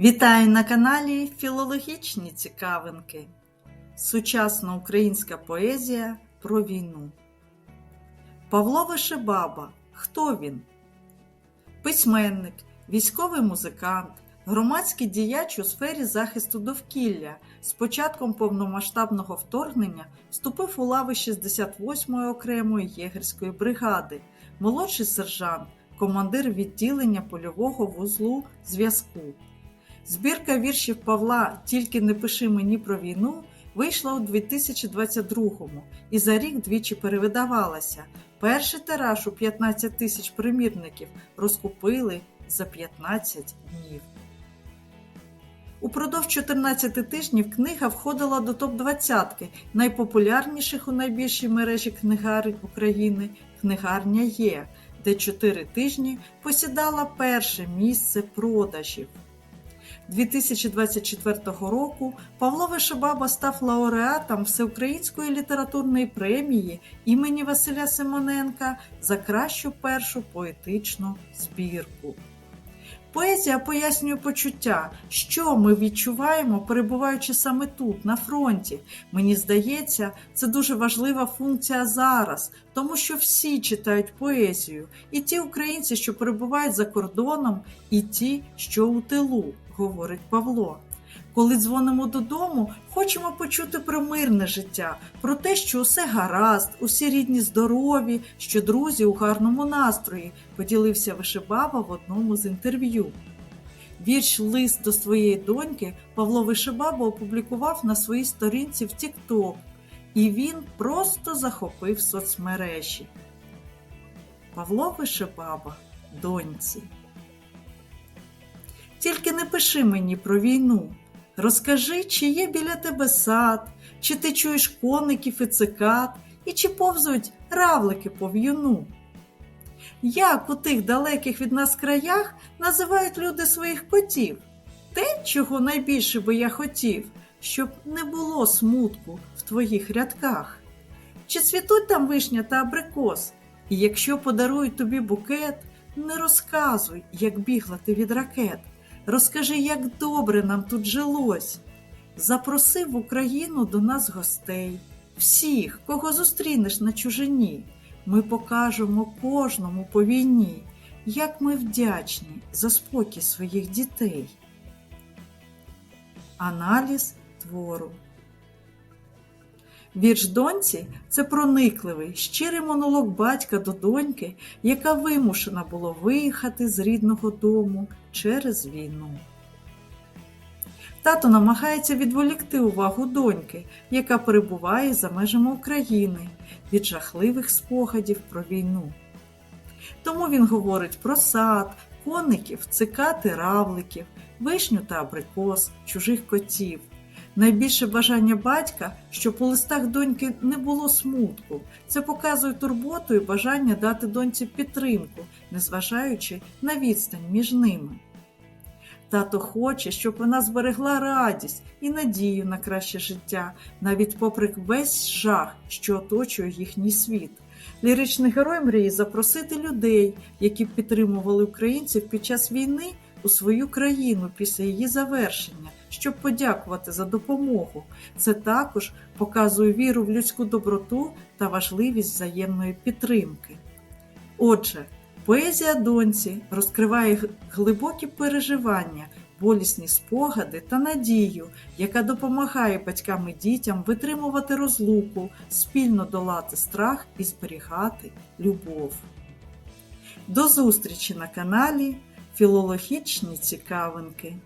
Вітаю на каналі Філологічні цікавинки. Сучасна українська поезія про війну. Павло Вишебаба. Хто він? Письменник, військовий музикант, громадський діяч у сфері захисту довкілля. З початком повномасштабного вторгнення вступив у лави 68-ї окремої єгерської бригади, молодший сержант, командир відділення польового вузлу зв'язку. Збірка віршів Павла Тільки не пиши мені про війну вийшла у 2022-му і за рік двічі перевидавалася. Перший тираж у 15 тисяч примірників розкупили за 15 днів. Упродовж 14 тижнів книга входила до топ-20 найпопулярніших у найбільшій мережі книгарень України Книгарня Є, де 4 тижні посідала перше місце продажів. 2024 року Павло Вишебаба став лауреатом Всеукраїнської літературної премії імені Василя Симоненка за кращу першу поетичну збірку. Поезія пояснює почуття, що ми відчуваємо, перебуваючи саме тут, на фронті. Мені здається, це дуже важлива функція зараз, тому що всі читають поезію, і ті українці, що перебувають за кордоном, і ті, що у тилу, говорить Павло. Коли дзвонимо додому, хочемо почути про мирне життя, про те, що усе гаразд, усі рідні здорові, що друзі у гарному настрої, поділився Вишибаба в одному з інтерв'ю. Вірш Лист до своєї доньки Павло Вишибаба опублікував на своїй сторінці в TikTok, і він просто захопив соцмережі. Павло Вишибаба доньці. Тільки не пиши мені про війну. Розкажи, чи є біля тебе сад, чи ти чуєш коників і цикад, і чи повзуть равлики по в'юну. Як у тих далеких від нас краях називають люди своїх котів? Те, чого найбільше би я хотів, щоб не було смутку в твоїх рядках. Чи цвітуть там вишня та абрикос? І якщо подарують тобі букет, не розказуй, як бігла ти від ракет. Розкажи, як добре нам тут жилось. Запроси в Україну до нас гостей, всіх, кого зустрінеш на чужині. Ми покажемо кожному по війні, як ми вдячні за спокій своїх дітей. Аналіз твору Вірш доньці це проникливий, щирий монолог батька до доньки, яка вимушена була виїхати з рідного дому через війну. Тато намагається відволікти увагу доньки, яка перебуває за межами України від жахливих спогадів про війну. Тому він говорить про сад, коників, цикати равликів, вишню та абрикос, чужих котів. Найбільше бажання батька, щоб у листах доньки не було смутку. Це показує турботу і бажання дати доньці підтримку, незважаючи на відстань між ними. Тато хоче, щоб вона зберегла радість і надію на краще життя, навіть попри весь жах, що оточує їхній світ. Ліричний герой мріє запросити людей, які підтримували українців під час війни у свою країну після її завершення, щоб подякувати за допомогу. Це також показує віру в людську доброту та важливість взаємної підтримки. Отже, поезія доньці розкриває глибокі переживання, болісні спогади та надію, яка допомагає батькам і дітям витримувати розлуку, спільно долати страх і зберігати любов. До зустрічі на каналі Філологічні цікавинки.